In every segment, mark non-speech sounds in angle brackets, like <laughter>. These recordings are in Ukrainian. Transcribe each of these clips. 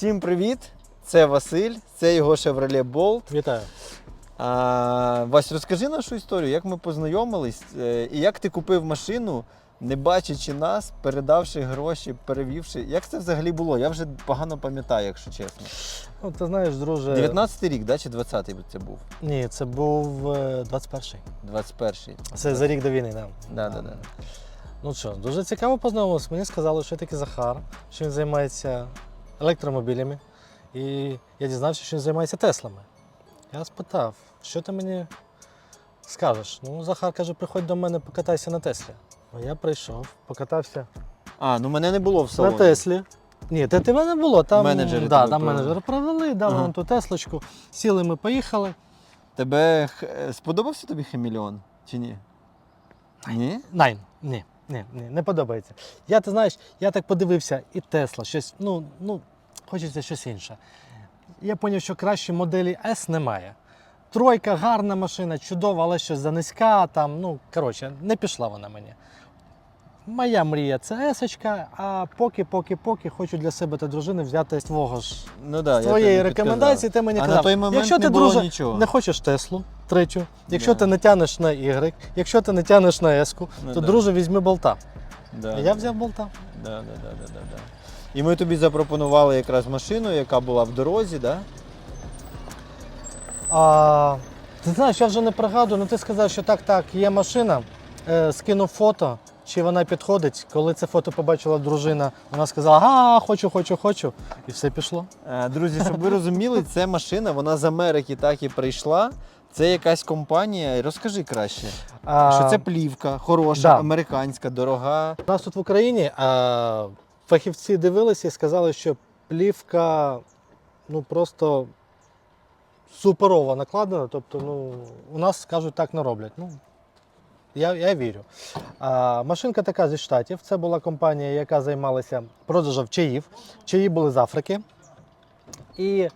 Всім привіт! Це Василь, це його Chevrolet Bolt. Вітаю. А, Вась, розкажи нашу історію, як ми познайомились е, і як ти купив машину, не бачачи нас, передавши гроші, перевівши. Як це взагалі було? Я вже погано пам'ятаю, якщо чесно. Ну, ти знаєш, друже. 19-й рік, да, чи 20-й це був? Ні, це був е, 21-й. 21-й. Це за рік до війни, да. Да, да, да. Ну що, дуже цікаво познайомилися. Мені сказали, що такий Захар, що він займається електромобілями. І я дізнався, що він займається Теслами. Я спитав, що ти мені скажеш? Ну, Захар каже, приходь до мене, покатайся на Теслі. Ну, я прийшов, покатався А, ну мене не було в салоні. на Теслі. Ні, те тебе не було. Там, Менеджери да, там провели. менеджери провели, дали Ага. нам ту Теслочку, сіли, ми поїхали. Тебе е, сподобався тобі Хемільон? Чи ні? Ні? Найн. Ні, ні, ні, не подобається. Я, ти знаєш, я так подивився, і Тесла, щось, ну, ну, хочеться щось інше. Я зрозумів, що кращої моделі S немає. Тройка гарна машина, чудова, але щось занизька, там, ну, коротше, не пішла вона мені. Моя мрія це S, а поки, поки, поки хочу для себе та дружини взяти з твого ж Ну да, з твоєї рекомендації, ти мені А на той момент якщо не ти, було друже, нічого. не хочеш Теслу, третю, якщо Да. ти не тянеш на Y, якщо ти не тянеш на S, Ну то да. друже візьми болта. Да, І я взяв болта. Да, да, да, да, да, да. І ми тобі запропонували якраз машину, яка була в дорозі, да? А, ти знаєш, я вже не пригадую, ну ти сказав, що так, так, є машина, е, скинув фото, чи вона підходить. Коли це фото побачила дружина, вона сказала, ага, хочу, хочу, хочу. І все пішло. Е, Друзі, щоб ви розуміли, <laughs> це машина, вона з Америки так і прийшла. Це якась компанія. Розкажи краще, А, що це плівка, хороша, да. американська, дорога. У нас тут в Україні а, фахівці дивилися і сказали, що плівка ну, просто суперово накладена. Тобто, ну, у нас кажуть, так не роблять. Ну, я, я вірю. А, машинка така зі штатів. Це була компанія, яка займалася продажем чаїв. Чаї були з Африки. І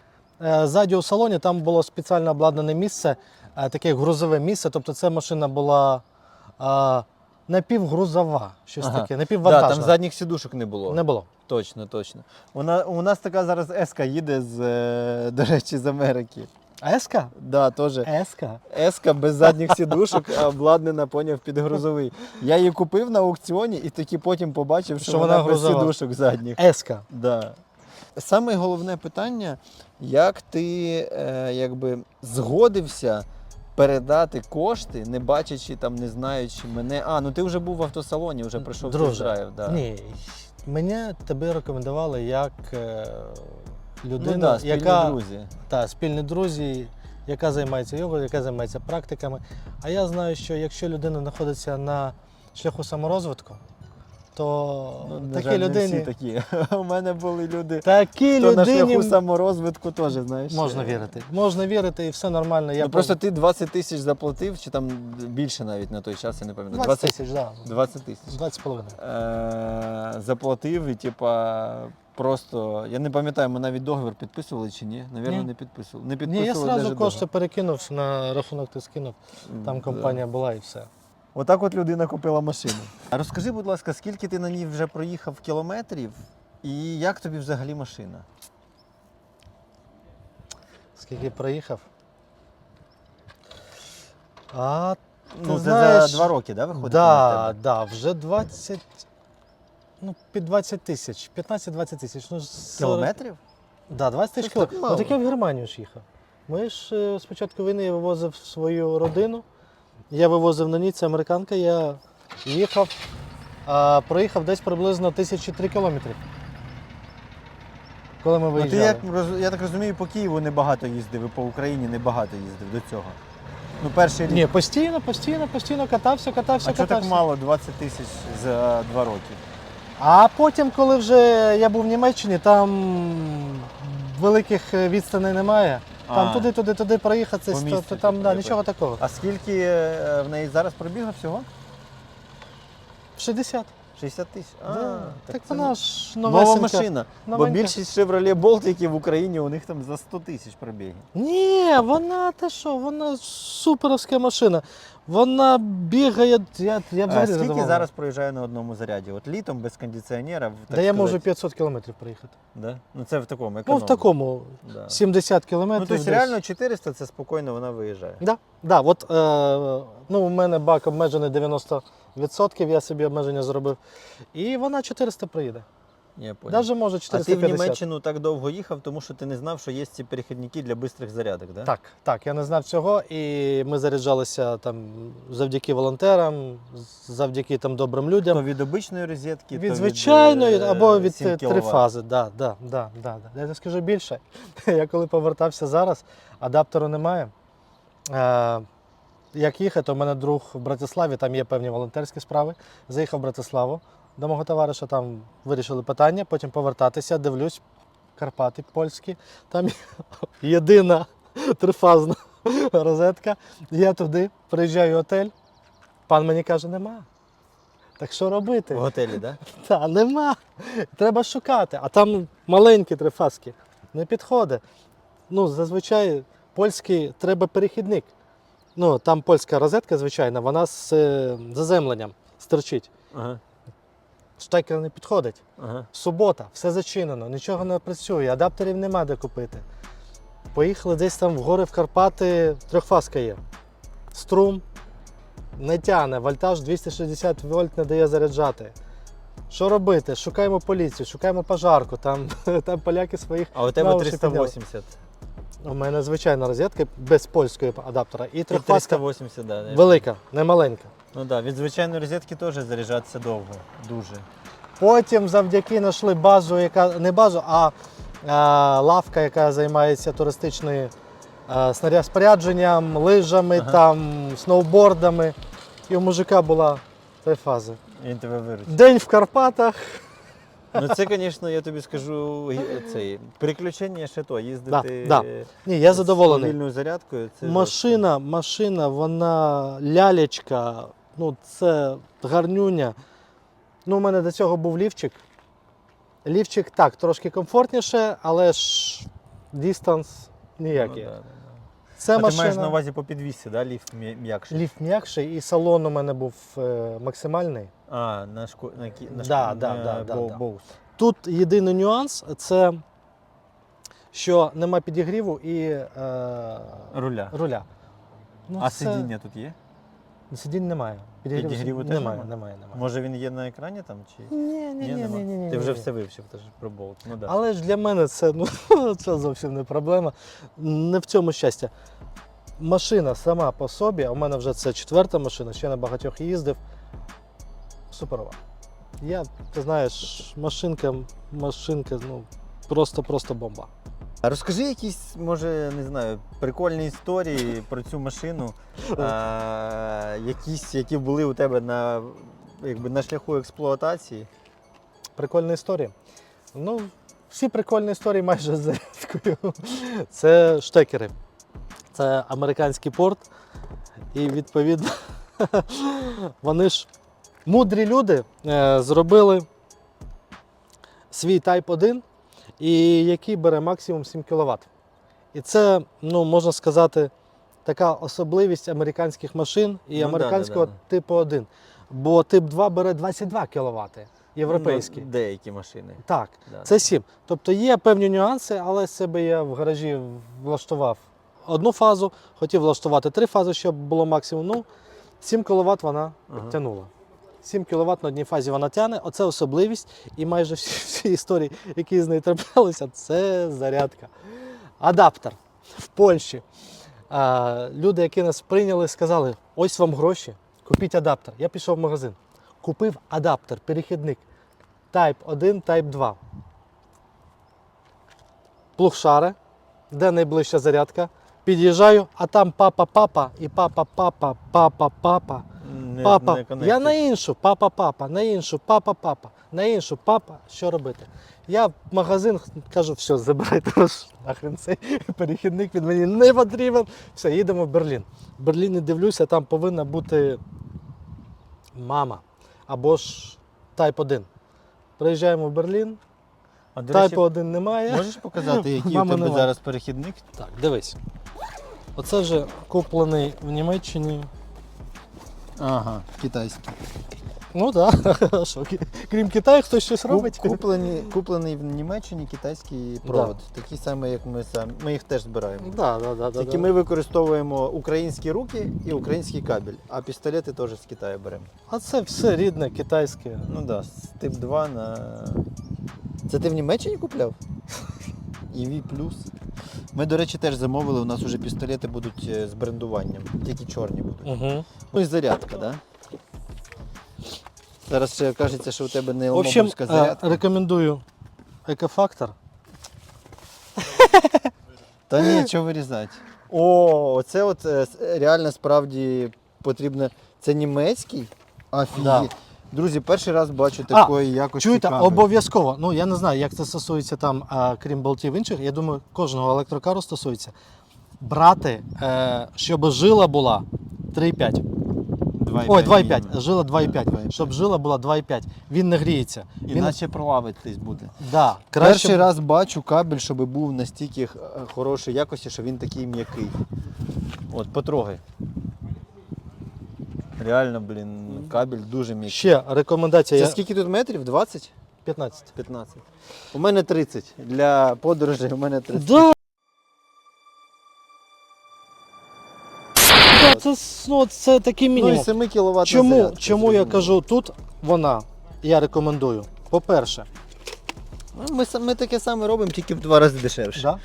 е, ззаді у салоні там було спеціально обладнане місце, е, таке грузове місце. Тобто це машина була е, напівгрузова, щось Ага. таке, Да, там задніх сідушок не було. Не було. Точно, точно. Вона, у нас така зараз еска їде з, е, до речі, з Америки. Еска? Да, теж. Еска? Еска без задніх сідушок, а обладнана, поняв, під грузовий. Я її купив на аукціоні і таки потім побачив, що, Що вона, вона без грузова. сідушок задніх. Еска. Да. Саме головне питання, як ти е, якби згодився передати кошти, не бачачи там, не знаючи мене. А, ну ти вже був в автосалоні, вже пройшов тест-драйв. Да. Ні. Мене тебе рекомендували як е, людину, ну, да, спільні яка друзі. та, спільні друзі, яка займається йогою, яка займається практиками. А я знаю, що якщо людина знаходиться на шляху саморозвитку, то Ну, на такій жаль, не людині. всі такі. <laughs> У мене були люди, Такій хто на шляху саморозвитку теж, знаєш. можна вірити. Можна вірити і все нормально. Я ну, просто ти 20 тисяч заплатив, чи там більше навіть на той час, я не пам'ятаю. 20 тисяч, да. 20 тисяч. 20 з половиною. Е, заплатив і, типа, просто. Я не пам'ятаю, ми навіть договір підписували чи ні? Навірно, Ні. не підписували. Не Ні, я одразу кошти договір. перекинув на рахунок, ти скинув. Там компанія була і все. Да. Отак от людина купила машину. А розкажи, будь ласка, скільки ти на ній вже проїхав кілометрів і як тобі взагалі машина? Скільки проїхав? А, ти Ну, знаєш, за два роки, да, виходить? Да, тебе? да, вже 20, ну, під 20 тисяч, 15-20 тисяч. Ну, 40 Кілометрів? Да, 20 тисяч Це ж так кілометрів. мало. Ну, так я в Германію ж їхав. Ми ж е, з початку війни я вивозив свою родину. Я вивозив на ній, це американка, я їхав, а, проїхав десь приблизно тисячі три кілометрів. Коли ми Ну, ти, виїжджали. як, роз- я так розумію, по Києву небагато їздив, і по Україні небагато їздив до цього. Ну, перший рік. Ні, постійно, постійно, постійно катався, катався, а чого катався. так мало 20 тисяч за два роки? А потім, коли вже я був в Німеччині, там великих е, відстаней немає. Там А. туди, туди, туди проїхати, По то, місту, то там типу, да, нічого такого. А скільки е, в неї зараз пробігло всього? 60. 60 тисяч. А, Да. Так, це вона ж нова новесенька. машина. Бо новенька. більшість Chevrolet Bolt, які в Україні, у них там за 100 тисяч пробігів. Ні, вона те що, вона суперовська машина. Вона бігає. Я, я А взагалі скільки задоволений. зараз проїжджає на одному заряді? От літом без кондиціонера. Так Де я можу 500 кілометрів проїхати. Да? Ну це в такому Ну, в такому Да. 70 Ну, кілометрів. тобто реально 400 це спокійно вона виїжджає. Да, да, от, е, ну, у мене бак обмежений 90%, я собі обмеження зробив. І вона 400 приїде. Я понял. Навіть може а ти в Німеччину так довго їхав, тому що ти не знав, що є ці перехідники для швидких зарядок, да? Так, так, я не знав цього, і ми заряджалися там завдяки волонтерам, завдяки там добрим людям. То від обичної розетки, Від то звичайної від, е, або від 7 е, кіловат. трифази. Да, да, да, да, да. Я не скажу більше. <laughs> Я коли повертався зараз, адаптеру немає. Е, як їхати, у мене друг в Братиславі, там є певні волонтерські справи. Заїхав в Братиславу до мого товариша, там вирішили питання, потім повертатися, дивлюсь, Карпати польські, там <laughs> єдина трифазна <laughs> розетка. Я туди приїжджаю в готель, пан мені каже, нема. Так що робити? В готелі, да? <laughs> Та нема. Треба шукати. А там маленькі трифаски. Не підходить. Ну, зазвичай польський треба перехідник. Ну, там польська розетка, звичайно, вона з е, заземленням стерчить. Ага. Штекер не підходить. Ага. Субота, все зачинено, нічого не працює, адаптерів нема де купити. Поїхали десь там в гори в Карпати, трьохфаска є. Струм не тяне, вольтаж 260 вольт не дає заряджати. Що робити? Шукаємо поліцію, шукаємо пожарку, там, <laughs> там поляки своїх. А у тебе Науші 380. У мене звичайна розетка без польської адаптера. І трьохфаска 380, да. велика, не маленька. Ну так, да, від звичайної розетки теж заряджатися довго. Дуже. Потім завдяки знайшли базу, яка не базу, а, а лавка, яка займається туристичною а, снаряд-спорядженням, лижами, Ага. там, сноубордами. І у мужика була три фази. Він тебе виручить. День в Карпатах. Ну це, звісно, я тобі скажу, цей приключення ще то, їздити Да, Ні, я з задоволений. вільною зарядкою. Це Машина, машина, вона лялечка, ну це гарнюня. Ну, у мене до цього був лівчик. Лівчик так, трошки комфортніше, але ж дистанс Ну, ніякий. да, да, да. Це а машина. ти маєш на увазі по підвісі, да? ліфт м'якший? Ліфт м'якший і салон у мене був е, максимальний. А, на шко... на, кі... на, Да, да, на да, да, да. Боус. Тут єдиний нюанс це що нема підігріву і е, Руля. руля. Ну, а це- сидіння тут є? Сидінь немає. Підігріву, Підігріву сидінь теж немає, нема? немає, немає. Може він є на екрані там? Чи... Ні, ні, ні, ні, ні, ні. Ти вже все вивчив теж про болт. Ну, да. Але ж для мене це, ну, <laughs> це зовсім не проблема. Не в цьому щастя. Машина сама по собі, а у мене вже це четверта машина, ще на багатьох їздив. Суперова. Я, ти знаєш, машинка, машинка, ну, просто-просто бомба. Розкажи якісь, може, не знаю, прикольні історії про цю машину, а, якісь, які були у тебе на, якби, на шляху експлуатації. Прикольна історія. Ну, всі прикольні історії майже з зарядкою. Це штекери. Це американський порт. І відповідно <laughs> вони ж мудрі люди е, зробили свій Type 1, і який бере максимум 7 кВт. І це, ну, можна сказати, така особливість американських машин і Ну американського да, да. типу 1. Бо тип 2 бере 22 кВт. Європейський. Ну, деякі машини. Так, Да. це 7. Тобто є певні нюанси, але себе я в гаражі влаштував одну фазу, хотів влаштувати три фази, щоб було максимум. Ну, 7 кВт вона Ага. тягнула. 7 кВт на одній фазі вона тягне. Оце особливість. І майже всі, всі історії, які з нею траплялися, це зарядка. Адаптер в Польщі. А, люди, які нас прийняли, сказали: ось вам гроші, купіть адаптер. Я пішов в магазин, купив адаптер, перехідник. Type 1, Type 2. Плуг шари, де найближча зарядка. Під'їжджаю, а там папа-папа і папа-папа, папа-папа. Не- Папа, не я на іншу, папа, папа, на іншу, папа, папа, на іншу, папа, що робити? Я в магазин кажу, все, забирайте ваш нахрен цей перехідник, він мені не потрібен. Все, їдемо в Берлін. В Берліні дивлюся, там повинна бути мама або ж Type 1. Приїжджаємо в Берлін, А, до Type речі, 1 немає. можеш показати, який у Мами тебе нема. зараз перехідник? Так, дивись. Оце вже куплений в Німеччині Ага, китайські. Ну так, да. <laughs> крім Китаю, хтось щось робить. Куплені, куплений в Німеччині китайський провод. Такий самий, як ми самі. Ми їх теж збираємо. Да, да, да, да, Тільки да. ми використовуємо українські руки і український кабель, а пістолети теж з Китаю беремо. А це все рідне, китайське. Ну так, да, тип 2 на. Це ти в Німеччині купляв? <laughs> EV Ми, до речі, теж замовили. У нас вже пістолети будуть е, з брендуванням, тільки чорні будуть. Угу. Ну і зарядка, так? Да? Зараз ще кажеться, що у тебе не В общем, е, зарядка. рекомендую екофактор. <laughs> Та ні, що вирізати. О, оце от е, с- реально справді потрібно. Це німецький? Афігі. Да. Друзі, перший раз бачу такої якості. Чуєте, кабель. обов'язково. Ну я не знаю, як це стосується там, а, крім болтів інших. Я думаю, кожного електрокару стосується. Брати, е, щоб жила була 3,5. 2,5 Ой, 2,5. Жила 2,5. 2,5. Щоб жила була 2,5. Він не гріється. Він, Іначе плавитись буде. да, Перший раз бачу кабель, щоб був настільки е, хорошої якості, що він такий м'який. От, потрогай. Реально, блін, кабель дуже м'який. Ще рекомендація. Це я- скільки тут метрів? 20? 15. 15. У мене 30. Для подорожей у мене 30. Да. Це, ну, це такий Ну і 7 кВт. Чому, чому я кажу тут вона? Я рекомендую. По-перше, Ну, Ми, ми таке саме робимо, тільки в два рази дешевше. да,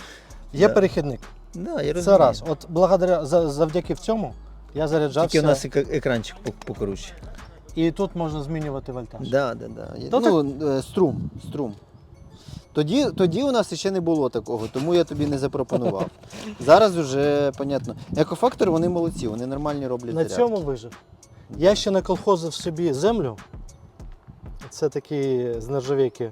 є Да. перехідник. Да, я Це раз. От благодаря завдяки в цьому я заряджався. Тільки у нас екранчик по- покруче. І тут можна змінювати вольтаж. Да, да, да. Є- То ну, е, струм. струм. Тоді, тоді у нас ще не було такого, тому я тобі не запропонував. <laughs> Зараз вже понятно. Екофактори вони молодці, вони нормальні роблять На зарядки. цьому вижив. Я ще наколхозив собі землю. Це такі з нержавійки.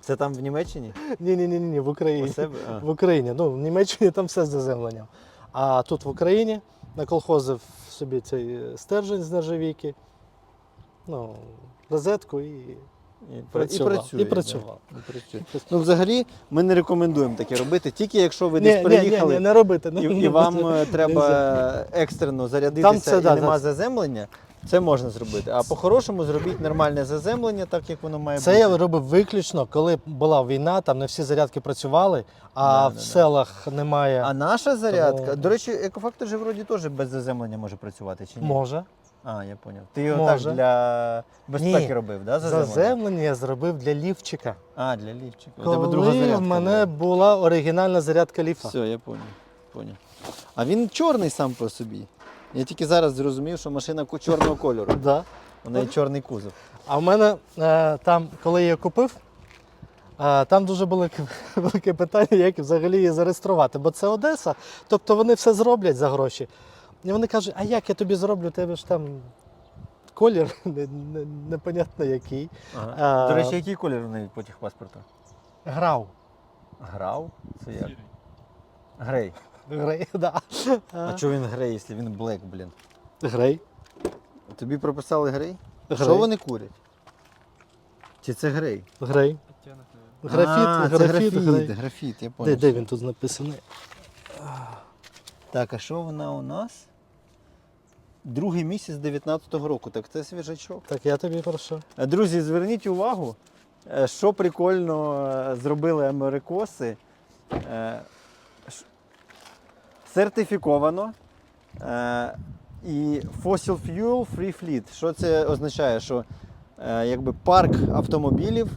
Це там в Німеччині? Ні, ні, ні, ні, в У Україні. себе? А. В Україні. Ну, в Німеччині там все з заземленням. А тут в Україні наколхозив собі цей е, стержень з нержавійки, ну, розетку і І, Працював. І працює. І працював. Да. І працює. Ну, взагалі, ми не рекомендуємо таке робити, тільки якщо ви десь приїхали. не, ні, не робити. І, не- і не- вам не- треба не, екстрено зарядитися це, і да, нема да. заземлення, це можна зробити. А по-хорошому зробіть нормальне заземлення, так як воно має Це бути. я робив виключно, коли була війна, там не всі зарядки працювали, а Да, в селах немає. А наша зарядка, Тому- до речі, екофактор же вроді теж без заземлення може працювати, чи ні? Може. А, я зрозумів. Ти його Може. так для безпеки Ні. робив, да, заземлення? Заземлення я зробив для ліфчика. А, для ліфчика. У тебе друга Коли зарядка. в мене була оригінальна зарядка ліфа. Все, я понял. А він чорний сам по собі. Я тільки зараз зрозумів, що машина чорного кольору. <laughs> Да. У неї чорний кузов. А в мене е, там, коли я її купив, е, там дуже велике, <laughs> велике питання, як взагалі її зареєструвати. Бо це Одеса, тобто вони все зроблять за гроші. І вони кажуть, а як я тобі зроблю, тебе ж там колір <laughs> не- не- непонятно який. Ага. А- До речі, який колір у неї по техпаспорту? Грав. Грав? Це як? Грей. Грей, <laughs> да. А чого він грей, якщо він блек, блін? Грей. Тобі прописали грей? Грей. Що вони курять? Чи це грей? Грей. Графіт, а, це графіт, графіт, грей. графіт, я Де, понял. де він тут написаний? Так, а що вона у нас? Другий місяць 19-го року, так це свіжачок. Так, я тобі прошу. Е, Друзі, зверніть увагу, е, що прикольно е, зробили америкоси. Е, Сертифіковано. е, І Fossil Fuel Free Fleet. Що це означає? Що е, якби парк автомобілів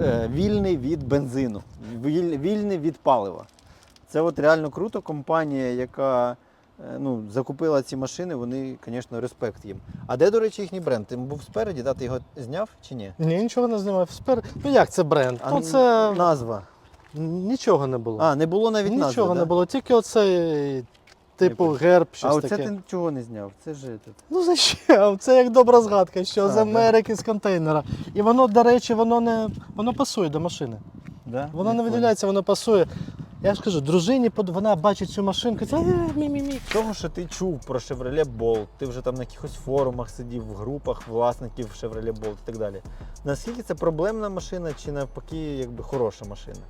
е, вільний від бензину, вільний від палива. Це от реально круто. Компанія, яка ну, закупила ці машини, вони, звісно, респект їм. А де, до речі, їхній бренд? Ти був спереді, да? ти його зняв чи ні? Ні, нічого не знімав. Спер... Ну як це бренд? А ну це назва. Нічого не було. А, не було навіть Нічого назви. не да? було, тільки оцей типу Не герб, щось А оце таке. ти нічого не зняв? Це ж тут. Ну що? Це як добра згадка, що А, з да. Америки, з контейнера. І воно, до речі, воно не воно пасує до машини. Да? Воно не виділяється, воно пасує. Я ж кажу, дружині вона бачить цю машинку, це «Е, мі-мі-мі. Того, що ти чув про Chevrolet Bolt, ти вже там на якихось форумах сидів, в групах власників Chevrolet Bolt і так далі. Наскільки це проблемна машина чи навпаки якби хороша машина?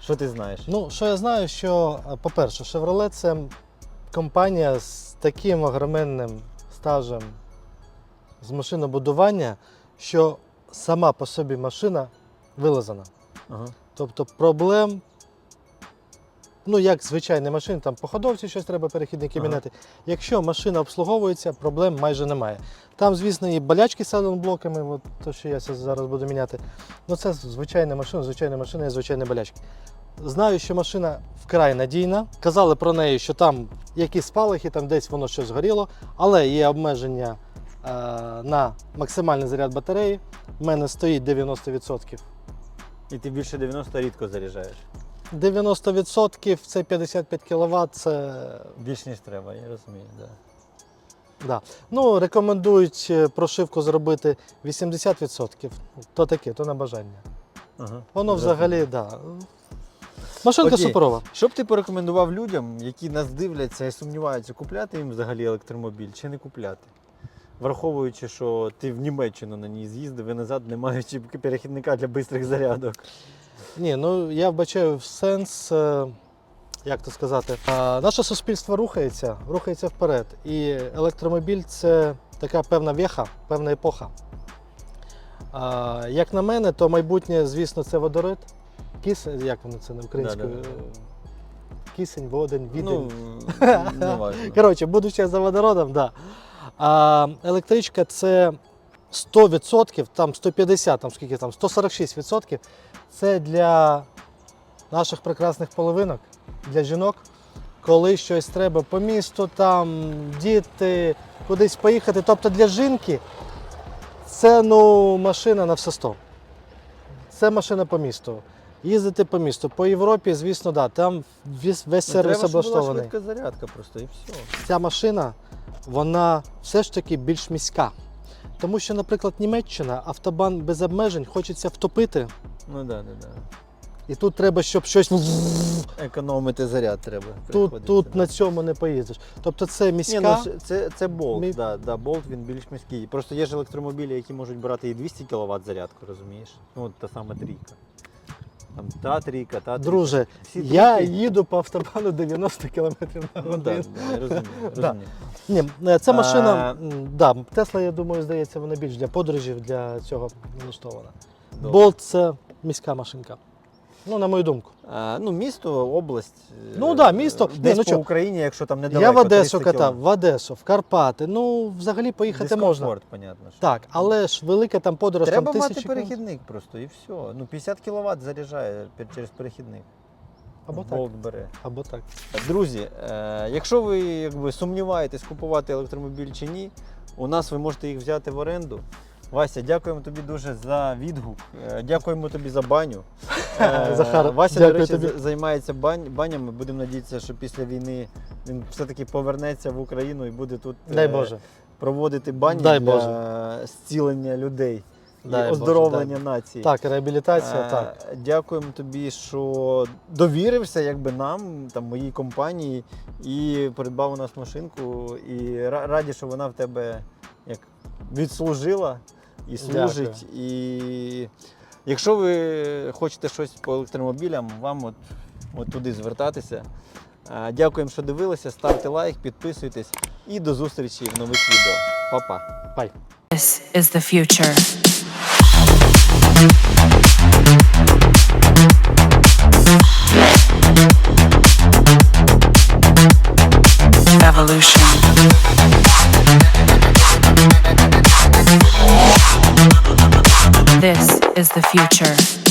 Що ти знаєш? Ну, що я знаю, що, е, по-перше, Chevrolet це компанія з таким огроменним стажем з машинобудування, що сама по собі машина вилазана. Ага. Тобто проблем, ну як звичайні машини, там по ходовці щось треба перехідники Ага. міняти. Якщо машина обслуговується, проблем майже немає. Там, звісно, і болячки з сайлентблоками, от то, що я зараз буду міняти. Ну це звичайна машина, звичайна машина і звичайні болячки. Знаю, що машина вкрай надійна. Казали про неї, що там якісь спалахи, там десь воно щось згоріло, але є обмеження е, на максимальний заряд батареї. У мене стоїть 90%. І ти більше 90 рідко заряджаєш. 90% це 55 кВт. Це Більш ніж треба, я розумію. Да. да. ну, рекомендують е, прошивку зробити 80%. То таке, то на бажання. Ага. Воно взагалі, да. Машинка Окей. суперова. Що б ти порекомендував людям, які нас дивляться і сумніваються, купляти їм взагалі електромобіль чи не купляти? Враховуючи, що ти в Німеччину на ній з'їздив і назад, не маючи перехідника для швидких зарядок. Ні, ну я вбачаю в сенс, е, як то сказати, наше суспільство рухається, рухається вперед. І електромобіль це така певна веха, певна епоха. Як на мене, то майбутнє, звісно, це водорит. Кис, як воно це на українською? Да-да-да. Кисень, водень, відень. Ну. <laughs> Коротше, будучи за водородом, да. А електричка це 100%, там 150, там скільки там, 146% це для наших прекрасних половинок, для жінок, коли щось треба по місту, там, діти, кудись поїхати. Тобто для жінки це ну, машина на все 100. Це машина по місту. Їздити по місту. По Європі, звісно, да, там весь, весь Ну, сервіс треба, облаштований швидка зарядка просто і все. ця машина вона все ж таки більш міська. Тому що, наприклад, Німеччина, автобан без обмежень хочеться втопити, Ну да, да, да. і тут треба, щоб щось Економити заряд треба. тут, тут да. на цьому не поїздиш. Тобто це Ні, ну, це- це, це болт, Мі- да, да, болт він більш міський. Просто є ж електромобілі, які можуть брати і 200 кВт зарядку, розумієш? Ну, от та сама трійка. Там та трійка, та трійка. Друже, Всі я трійки. їду по автобану 90 км на Ну, да, годину. да, я розумію, <laughs> Да. розумію. Ні, е, ця машина, А- м, да, Тесла, я думаю, здається, вона більш для подорожів, для цього налаштована. Добре. Болт це міська машинка. Ну, на мою думку. А, ну, місто, область. е, Ну, да, місто. Десь ну по? Україні, якщо там недалеко. я в Одесу 300 катав, в Одесу, в Карпати. Ну, взагалі поїхати можна. Дискомфорт, понятно. що. Так, але ж велика там подорож Треба там мати тисячі перехідник просто і все. Ну, 50 кВт заряджає через перехідник. Або так. Бере. Або так. Друзі, е, якщо ви якби, сумніваєтесь, купувати електромобіль чи ні, у нас ви можете їх взяти в оренду. Вася, дякуємо тобі дуже за відгук. Е, Дякуємо тобі за баню. <laughs> Е, Захар, Вася, до речі, тобі. займається бань, банями. Будемо надіятися, що після війни він все-таки повернеться в Україну і буде тут е, Дай Боже. проводити бані Дай для Боже. зцілення людей Дай і оздоровлення дай нації. Так, реабілітація, Е, так. Дякуємо тобі, що довірився якби нам, там, моїй компанії, і придбав у нас машинку. І раді, що вона в тебе як відслужила і служить. І якщо ви хочете щось по електромобілям, вам от, от туди звертатися. Дякуємо, що дивилися. Ставте лайк, підписуйтесь і до зустрічі в нових відео. Па-па! Бай. This is the future. Evolution. This is the future.